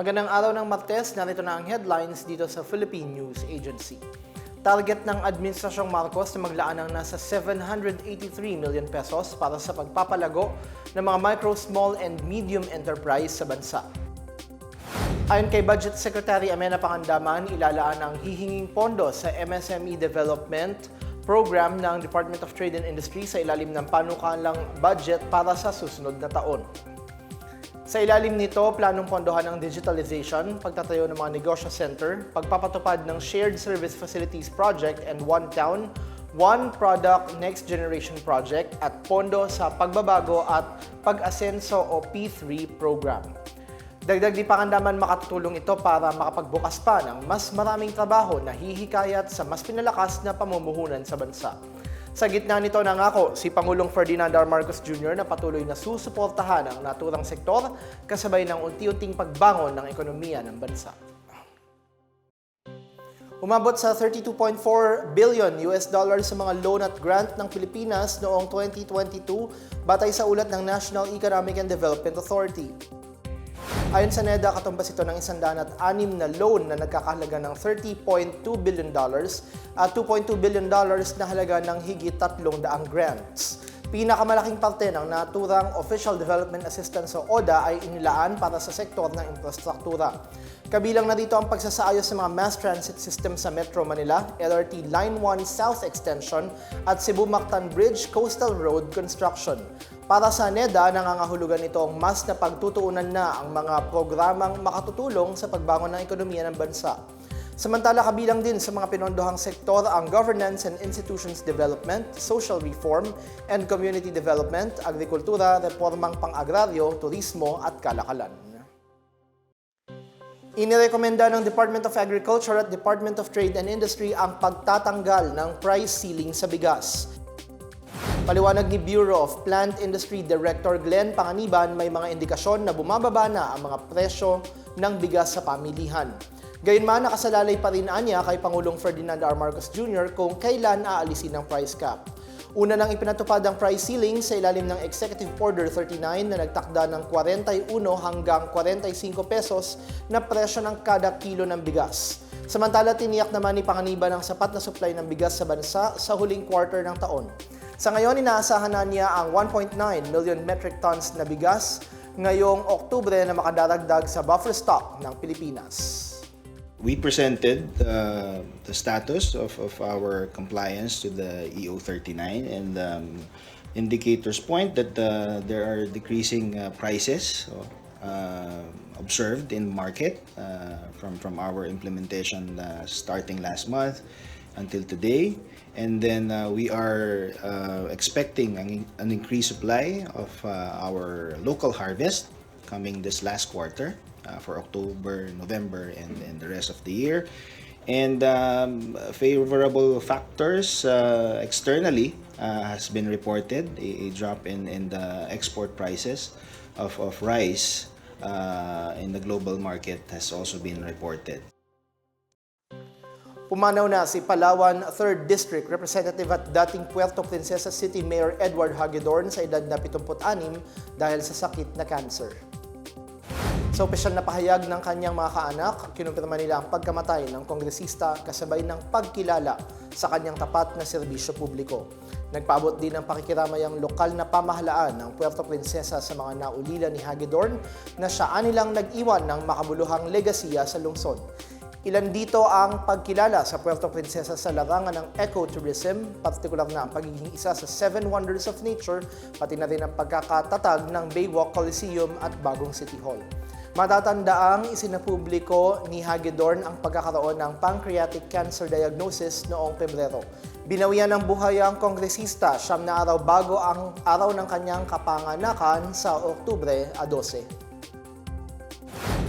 Magandang araw ng Martes, narito na ang headlines dito sa Philippine News Agency. Target ng Administrasyong Marcos na maglaan ng nasa 783 million pesos para sa pagpapalago ng mga micro, small, and medium enterprise sa bansa. Ayon kay Budget Secretary Amena Pangandaman, ilalaan ang hihinging pondo sa MSME Development Program ng Department of Trade and Industry sa ilalim ng panukalang budget para sa susunod na taon. Sa ilalim nito, planong pondohan ang digitalization, pagtatayo ng mga negosyo center, pagpapatupad ng Shared Service Facilities Project and One Town, One Product Next Generation Project at pondo sa pagbabago at pag-asenso o P3 program. Dagdag di pangandaman makatutulong ito para makapagbukas pa ng mas maraming trabaho na hihikayat sa mas pinalakas na pamumuhunan sa bansa. Sa gitna nito nangako si Pangulong Ferdinand R. Marcos Jr. na patuloy na susuportahan ang naturang sektor kasabay ng unti-unting pagbangon ng ekonomiya ng bansa. Umabot sa 32.4 billion US dollars sa mga loan at grant ng Pilipinas noong 2022 batay sa ulat ng National Economic and Development Authority. Ayon sa NEDA, katumbas ito ng 106 na loan na nagkakahalaga ng 30.2 billion dollars at 2.2 billion dollars na halaga ng higit 300 grants. Pinakamalaking parte ng naturang Official Development Assistance o ODA ay inilaan para sa sektor ng infrastruktura. Kabilang na dito ang pagsasaayos sa mga mass transit system sa Metro Manila, LRT Line 1 South Extension at Cebu Mactan Bridge Coastal Road Construction. Para sa NEDA, nangangahulugan ito ang mas na pagtutuunan na ang mga programang makatutulong sa pagbangon ng ekonomiya ng bansa. Samantala, kabilang din sa mga pinondohang sektor ang governance and institutions development, social reform, and community development, agrikultura, reformang pang-agraryo, turismo at kalakalan. Inirekomenda ng Department of Agriculture at Department of Trade and Industry ang pagtatanggal ng price ceiling sa bigas. Paliwanag ni Bureau of Plant Industry Director Glenn Panganiban, may mga indikasyon na bumababa na ang mga presyo ng bigas sa pamilihan. Gayunman, nakasalalay pa rin anya kay Pangulong Ferdinand R. Marcos Jr. kung kailan aalisin ang price cap. Una nang ipinatupad ang price ceiling sa ilalim ng Executive Order 39 na nagtakda ng 41 hanggang 45 pesos na presyo ng kada kilo ng bigas. Samantala, tiniyak naman ni Panganiban ang sapat na supply ng bigas sa bansa sa huling quarter ng taon. Sa ngayon, inaasahan na niya ang 1.9 million metric tons na bigas ngayong Oktubre na makadaragdag sa buffer stock ng Pilipinas. We presented uh, the status of, of our compliance to the EO39 and um, indicators point that uh, there are decreasing uh, prices uh, observed in market uh, from, from our implementation uh, starting last month until today. And then uh, we are uh, expecting an, an increased supply of uh, our local harvest coming this last quarter uh, for October, November, and, and the rest of the year. And um, favorable factors uh, externally has been reported a, a drop in, in the export prices of, of rice in the global market has also been reported. Pumanaw na si Palawan 3rd District Representative at dating Puerto Princesa City Mayor Edward Hagedorn sa edad na 76 dahil sa sakit na cancer. Sa opisyal na pahayag ng kanyang mga kaanak, kinumpirma nila ang pagkamatay ng kongresista kasabay ng pagkilala sa kanyang tapat na serbisyo publiko. Nagpaabot din ng pakikiramay ang lokal na pamahalaan ng Puerto Princesa sa mga naulila ni Hagedorn na siya anilang nag-iwan ng makabuluhang legasiya sa lungsod. Ilan dito ang pagkilala sa Puerto Princesa sa larangan ng ecotourism, partikular na ang pagiging isa sa Seven Wonders of Nature, pati na rin ang pagkakatatag ng Baywalk Coliseum at bagong City Hall. Matatandaang isinapubliko ni Hagedorn ang pagkakaroon ng pancreatic cancer diagnosis noong Pebrero. Binawian ng buhay ang kongresista siyam na araw bago ang araw ng kanyang kapanganakan sa Oktubre 12.